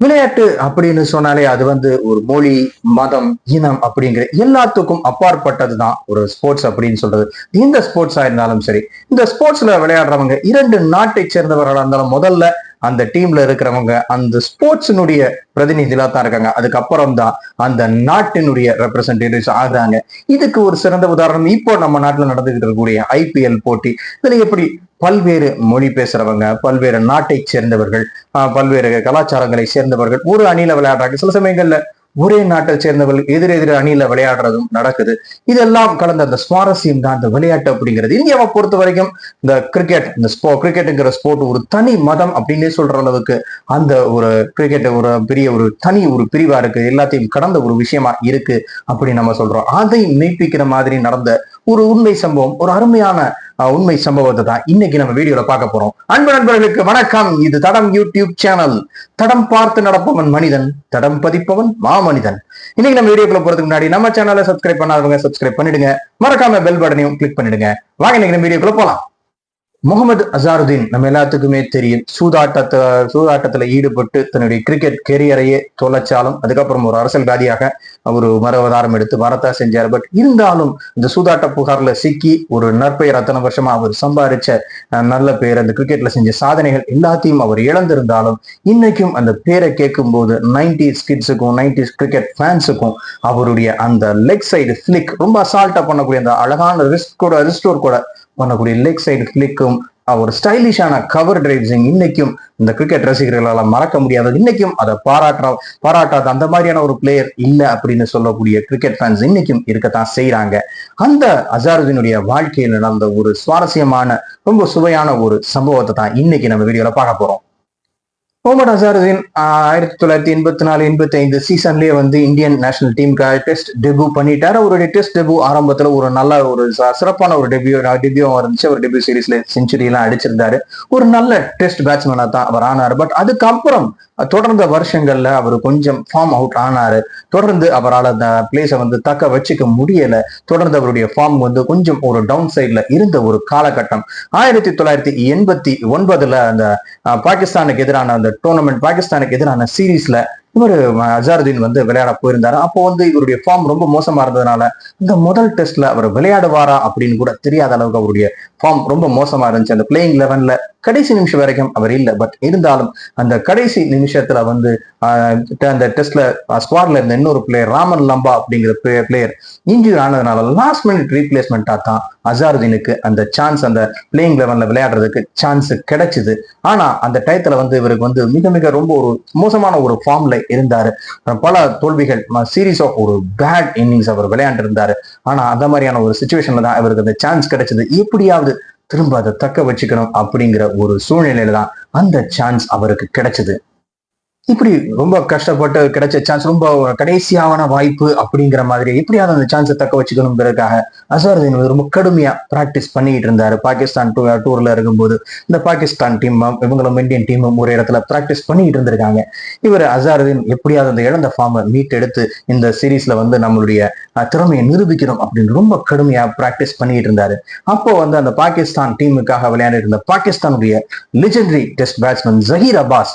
விளையாட்டு அப்படின்னு சொன்னாலே அது வந்து ஒரு மொழி மதம் இனம் அப்படிங்கிற எல்லாத்துக்கும் அப்பாற்பட்டது தான் ஒரு ஸ்போர்ட்ஸ் அப்படின்னு சொல்றது. எந்த ஸ்போர்ட்ஸா இருந்தாலும் சரி இந்த ஸ்போர்ட்ஸ்ல விளையாடுறவங்க இரண்டு நாட்டை சேர்ந்தவர்களா இருந்தாலும் முதல்ல அந்த டீம்ல இருக்கிறவங்க அந்த ஸ்போர்ட்ஸினுடைய பிரதிநிதிகளாக தான் இருக்காங்க. அதுக்கப்புறம் தான் அந்த நாட்டினுடைய ரெப்ரசன்டேட்டிவ்ஸ் ஆகுறாங்க. இதுக்கு ஒரு சிறந்த உதாரணம் இப்போ நம்ம நாட்டில் நடந்துகிட்டு இருக்கக்கூடிய ஐபிஎல் போட்டி. இதுல எப்படி பல்வேறு மொழி பேசுறவங்க பல்வேறு நாட்டை சேர்ந்தவர்கள் பல்வேறு கலாச்சாரங்களை சேர்ந்தவர்கள் ஒரு அணியில விளையாடுறாங்க. சில சமயங்கள்ல ஒரே நாட்டை சேர்ந்தவர்கள் எதிர் எதிர் அணியில விளையாடுறதும் நடக்குது. இதெல்லாம் கலந்த அந்த சுவாரஸ்யம் தான் அந்த விளையாட்டு அப்படிங்கிறது. இந்தியாவை பொறுத்த வரைக்கும் இந்த கிரிக்கெட் இந்த ஸ்போ கிரிக்கெட்டுங்கிற ஸ்போர்ட் ஒரு தனி மதம் அப்படின்னே சொல்ற அளவுக்கு அந்த ஒரு கிரிக்கெட் ஒரு பெரிய ஒரு தனி ஒரு பிரிவா இருக்கு. எல்லாத்தையும் கடந்த ஒரு விஷயமா இருக்கு அப்படின்னு நம்ம சொல்றோம். அதை மெய்ப்பிக்கிற மாதிரி நடந்த ஒரு உண்மை சம்பவம் ஒரு அருமையான உண்மை சம்பவத்தை தான் இன்னைக்கு நம்ம வீடியோல பார்க்க போறோம். அன்பு நண்பர்களுக்கு வணக்கம். இது தடம் யூடியூப் சேனல். தடம் பார்த்து நடப்பவன் மனிதன் தடம் பதிப்பவன் மாமனிதன். இன்னைக்கு நம்ம வீடியோக்குள்ள போறதுக்கு முன்னாடி நம்ம சேனலை சப்ஸ்கிரைப் பண்ணாதவங்க சப்ஸ்கிரைப் பண்ணிடுங்க. மறக்காம பெல் பட்டனையும் கிளிக் பண்ணிடுங்க. வாங்க இன்னைக்கு நம்ம வீடியோக்குள்ள போலாம். முகமது அசாருதீன் நம்ம எல்லாத்துக்குமே தெரியும். சூதாட்டத்தை சூதாட்டத்துல ஈடுபட்டு தன்னுடைய கிரிக்கெட் கெரியரையே தொலைச்சாலும் அதுக்கப்புறம் ஒரு அரசியல்வாதியாக அவர் மரவதாரம் எடுத்து வரத்தா செஞ்சார். பட் இருந்தாலும் இந்த சூதாட்ட புகார்ல சிக்கி ஒரு நற்பெயர் அத்தனை வருஷமா அவர் சம்பாரிச்ச நல்ல பேர் அந்த கிரிக்கெட்ல செஞ்ச சாதனைகள் எல்லாத்தையும் அவர் இழந்திருந்தாலும் இன்னைக்கும் அந்த பேரை கேட்கும் போது நைன்டிஸ் கிட்ஸுக்கும் நைன்டிஸ் கிரிக்கெட் ஃபேன்ஸுக்கும் அவருடைய அந்த லெக் சைடு ஃபிளிக் ரொம்ப அசால்ட்டா பண்ணக்கூடிய அந்த அழகான ரிஸ்க் கூட ரிஸ்டோர் கூட பண்ணக்கூடிய லெக் சைடு கிளிக்கும் ஒரு ஸ்டைலிஷான கவர் டிரைவ்ஸிங் இன்னைக்கும் இந்த கிரிக்கெட் ரசிகர்களால் மறக்க முடியாத இன்னைக்கும் அதை பாராட்டுற பாராட்டாத அந்த மாதிரியான ஒரு பிளேயர் இல்ல அப்படின்னு சொல்லக்கூடிய கிரிக்கெட் ஃபேன்ஸ் இன்னைக்கும் இருக்கத்தான் செய்யறாங்க அந்த அசாருதீனுடைய வாழ்க்கையில் நடந்த ஒரு சுவாரஸ்யமான ரொம்ப சுவையான ஒரு சம்பவத்தை தான் இன்னைக்கு நம்ம வீடியோல பார்க்க போறோம். முகமது அசாருதீன் ஆயிரத்தி தொள்ளாயிரத்தி எண்பத்தி நாலு எண்பத்தி ஐந்து சீசன்லயே வந்து இந்தியன் நேஷனல் டீமுக்காக டெஸ்ட் டெபியூ பண்ணிட்டார். அவருடைய டெஸ்ட் டெபியூ ஆரம்பத்தில் ஒரு நல்ல ஒரு சிறப்பான ஒரு டெபியூ டெபியூ இருந்துச்சு. அவர் டெபியூ சீரீஸ்ல செஞ்சுரியெல்லாம் அடிச்சிருந்தாரு. ஒரு நல்ல டெஸ்ட் பேட்ஸ்மேனாக தான் அவர் ஆனார். பட் அதுக்கப்புறம் தொடர்ந்த வருஷங்கள்ல அவர் கொஞ்சம் ஃபார்ம் அவுட் ஆனாரு. தொடர்ந்து அவரால் அந்த பிளேஸை வந்து தக்க வச்சுக்க முடியல. தொடர்ந்து அவருடைய ஃபார்ம் வந்து கொஞ்சம் ஒரு டவுன் சைட்ல இருந்த ஒரு காலகட்டம். ஆயிரத்தி தொள்ளாயிரத்தி எண்பத்தி ஒன்பதுல அந்த பாகிஸ்தானுக்கு எதிரான அந்த டோர்னமெண்ட் பாகிஸ்தானுக்கு எதிரான சீரீஸ்ல இவர் அசாருதீன் வந்து விளையாட போயிருந்தாரு. அப்போ வந்து இவருடைய ஃபார்ம் ரொம்ப மோசமா இருந்ததுனால இந்த முதல் டெஸ்ட்ல அவர் விளையாடுவாரா அப்படின்னு கூட தெரியாத அளவுக்கு அவருடைய ஃபார்ம் ரொம்ப மோசமா இருந்துச்சு. அந்த பிளேயிங் லெவன்ல கடைசி நிமிஷம் வரைக்கும் அவர் இல்லை. பட் இருந்தாலும் அந்த கடைசி நிமிஷத்துல வந்து ஆஹ், அந்த டெஸ்ட்ல ஸ்குவாட்ல இருந்த இன்னொரு பிளேயர் ராமன் லம்பா அப்படிங்கிற பிளேயர் இன்ஜூர் ஆனதுனால லாஸ்ட் மினிட் ரீப்ளேஸ்மெண்டா தான் அசாருதீனுக்கு அந்த சான்ஸ் அந்த பிளேயிங் லெவன்ல விளையாடுறதுக்கு சான்ஸ் கிடைச்சிது. ஆனா அந்த டயத்துல வந்து இவருக்கு வந்து மிக மிக ரொம்ப ஒரு மோசமான ஒரு ஃபார்ம்ல இருந்தாரு. பல தோல்விகள் சீரீஸ் ஆஃப் ஒரு பேட் இன்னிங்ஸ் அவர் விளையாண்டு இருந்தாரு ஆனா அந்த மாதிரியான ஒரு சுச்சுவேஷன்ல தான் இவருக்கு அந்த சான்ஸ் கிடைச்சது. எப்படியாவது திரும்ப அதை தக்க வச்சுக்கணும் அப்படிங்கிற ஒரு சூழ்நிலையில தான் அந்த சான்ஸ் அவருக்கு கிடைச்சது. இப்படி ரொம்ப கஷ்டப்பட்டு கிடைச்ச சான்ஸ் ரொம்ப கடைசியான வாய்ப்பு அப்படிங்கிற மாதிரி எப்படியாவது அந்த சான்ஸை தக்க வச்சுக்கணுங்கிறதுக்காக அசருதீன் வந்து ரொம்ப கடுமையா பிராக்டிஸ் பண்ணிட்டு இருந்தாரு. பாகிஸ்தான் டூ டூர்ல இருக்கும்போது இந்த பாகிஸ்தான் டீமும் இவங்களும் இந்தியன் டீமும் ஒரு இடத்துல பிராக்டிஸ் பண்ணிட்டு இருந்திருக்காங்க. இவர் அசாருதீன் எப்படியாவது அந்த இழந்த ஃபார்மை மீட் எடுத்து இந்த சீரீஸ்ல வந்து நம்மளுடைய திறமையை நிரூபிக்கணும் அப்படின்னு ரொம்ப கடுமையா பிராக்டிஸ் பண்ணிட்டு இருந்தாரு. அப்போ வந்து அந்த பாகிஸ்தான் டீமுக்காக விளையாடிட்டு இருந்த பாகிஸ்தானுடைய legendary test batsman Zaheer Abbas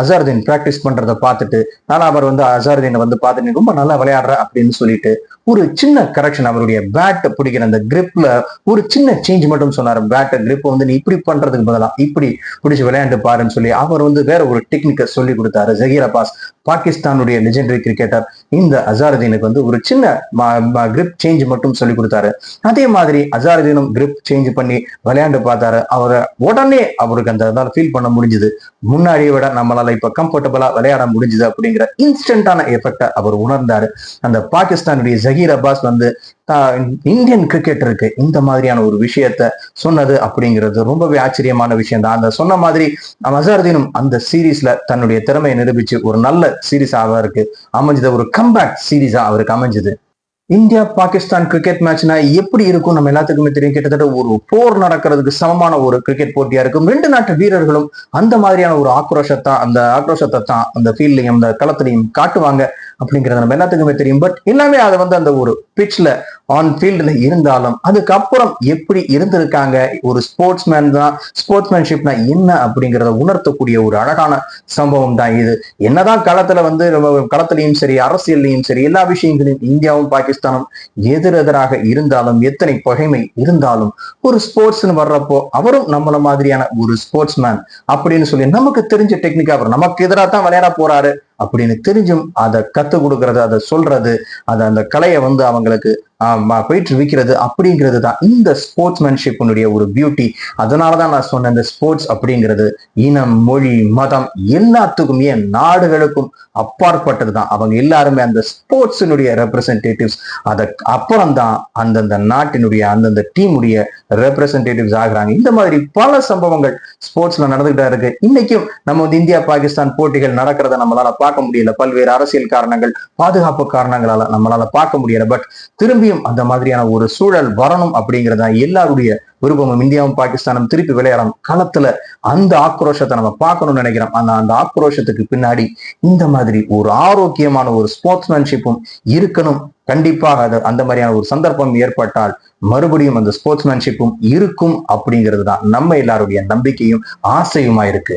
Azharuddin practice பண்றதை பார்த்துட்டு ஆனா அவர் வந்து அசாருதீனை வந்து பார்த்துட்டு "நீ ரொம்ப நல்லா விளையாடுற அப்படின்னு சொல்லிட்டு ஒரு சின்ன கரெக்ஷன் அவருடைய பேட் பிடிக்கிற அந்த கிரிப்ல ஒரு சின்ன சேஞ்ச் மட்டும் சொன்னார். பேட் கிரிப் வந்து நீ இப்படி பண்றதுக்கு பதிலாக இப்படி பிடிச்சி விளையாண்டு பாருன்னு சொல்லி அவர் வந்து வேற ஒரு டெக்னிக்கை சொல்லி கொடுத்தாரு. ஜஹீர் அப்பாஸ் பாகிஸ்தானுடைய லெஜெண்டரி கிரிக்கெட்டர் இந்த அசாருதீனுக்கு வந்து ஒரு சின்ன கிரிப் சேஞ்ச் மட்டும் சொல்லி கொடுத்தாரு. அதே மாதிரி அசாருதீனும் கிரிப் சேஞ்ச் பண்ணி விளையாண்டு பார்த்தாரு. அவரை உடனே அவருக்கு அந்த ஃபீல் பண்ண முடிஞ்சது. முன்னாடியை விட நம்மளால இப்ப கம்ஃபர்டபுளா விளையாட முடிஞ்சது அப்படிங்கிற இன்ஸ்டன்டான எஃபெக்டை அவர் உணர்ந்தாரு. அந்த பாகிஸ்தானுடைய ஜஹீர் அப்பாஸ் வந்து இந்தியன் கிரிக்கெட்டருக்கு இந்த மாதிரியான ஒரு விஷயத்த சொன்னது அப்படிங்கிறது ரொம்பவே ஆச்சரியமான விஷயம் தான் அந்த சொன்ன மாதிரி அசருதீனும் அந்த சீரீஸ்ல தன்னுடைய திறமையை நிரூபிச்சு ஒரு நல்ல சீரீஸாக இருக்கு. அமைஞ்சது ஒரு கம்பேக் சீரீஸா அவருக்கு அமைஞ்சது. இந்தியா பாகிஸ்தான் கிரிக்கெட் மேட்ச்னா எப்படி இருக்கும்? நம்ம எல்லாத்துக்குமே தெரியும். கிட்டத்தட்ட ஒரு போர் நடக்கிறதுக்கு சமமான ஒரு கிரிக்கெட் போட்டியா இருக்கும். ரெண்டு நாட்டு வீரர்களும் அந்த மாதிரியான ஒரு ஆக்ரோஷத்தை அந்த ஆக்ரோஷத்தை தான் அந்த ஃபீல்ட்லையும் அந்த களத்திலையும் காட்டுவாங்க. அப்படிங்கிறது நம்ம எல்லாத்துக்குமே தெரியும். பட் எல்லாமே அதை வந்து அந்த ஒரு பிட்ச்ல ஆன் ஃபீல்டில் இருந்தாலும் அதுக்கப்புறம் எப்படி இருந்திருக்காங்க ஒரு ஸ்போர்ட்ஸ்மேன் தான் ஸ்போர்ட்ஸ்மேன்ஷிப்னா என்ன அப்படிங்கிறத உணர்த்தக்கூடிய ஒரு அழகான சம்பவம் தான் இது. என்னதான் களத்துல வந்து களத்திலையும் சரி அரசியல்லையும் சரி எல்லா விஷயங்களையும் இந்தியாவும் பாகிஸ்தானும் எதிரெதிராக இருந்தாலும் எத்தனை பகைமை இருந்தாலும் ஒரு ஸ்போர்ட்ஸ்னு வர்றப்போ அவரும் நம்மள மாதிரியான ஒரு ஸ்போர்ட்ஸ்மேன் அப்படின்னு சொல்லி நமக்கு தெரிஞ்ச டெக்னிக்கா அவர் நமக்கு எதிராக தான் விளையாட போறாரு. அப்படின்னு தெரிஞ்சும் அதை கத்து கொடுக்கறது அதை சொல்றது அதை அந்த கலையை வந்து அவங்களுக்கு பயிற்றுவிக்கிறது அப்படிங்கிறது தான் இந்த ஸ்போர்ட்ஸ்மேன்ஷிப்பினுடைய ஒரு பியூட்டி அதனாலதான் நான் சொன்னேன் இந்த ஸ்போர்ட்ஸ் அப்படிங்கிறது இனம் மொழி மதம் எல்லாத்துக்குமே நாடுகளுக்கும் அப்பாற்பட்டது தான் அவங்க எல்லாருமே அந்த ஸ்போர்ட்ஸினுடைய ரெப்ரசன்டேட்டிவ்ஸ் அதை அப்புறம் தான் அந்தந்த நாட்டினுடைய அந்தந்த டீமுடைய ரெப்ரசன்டேட்டிவ்ஸ் ஆகுறாங்க. இந்த மாதிரி பல சம்பவங்கள் ஸ்போர்ட்ஸ்ல நடந்துகிட்டா இருக்கு. இன்னைக்கும் நம்ம வந்து இந்தியா பாகிஸ்தான் போட்டிகள் நடக்கிறத நம்மளால பார்க்க முடியல. பல்வேறு அரசியல் காரணங்கள் பாதுகாப்பு காரணங்களால நம்மளால பார்க்க முடியல. பட் திரும்பி திரும்பியும் அந்த மாதிரியான ஒரு சூழல் வரணும் அப்படிங்கிறதா எல்லாருடைய விருப்பமும். இந்தியாவும் பாகிஸ்தானும் திருப்பி விளையாடணும் களத்துல அந்த ஆக்ரோஷத்தை நம்ம பார்க்கணும்னு நினைக்கிறோம். ஆனா அந்த ஆக்ரோஷத்துக்கு பின்னாடி இந்த மாதிரி ஒரு ஆரோக்கியமான ஒரு ஸ்போர்ட்ஸ்மேன்ஷிப்பும் இருக்கணும். கண்டிப்பாக அது அந்த மாதிரியான ஒரு சந்தர்ப்பம் ஏற்பட்டால் மறுபடியும் அந்த ஸ்போர்ட்ஸ்மேன்ஷிப்பும் இருக்கும் அப்படிங்கிறது தான் நம்ம எல்லாருடைய நம்பிக்கையும் ஆசையுமா இருக்கு.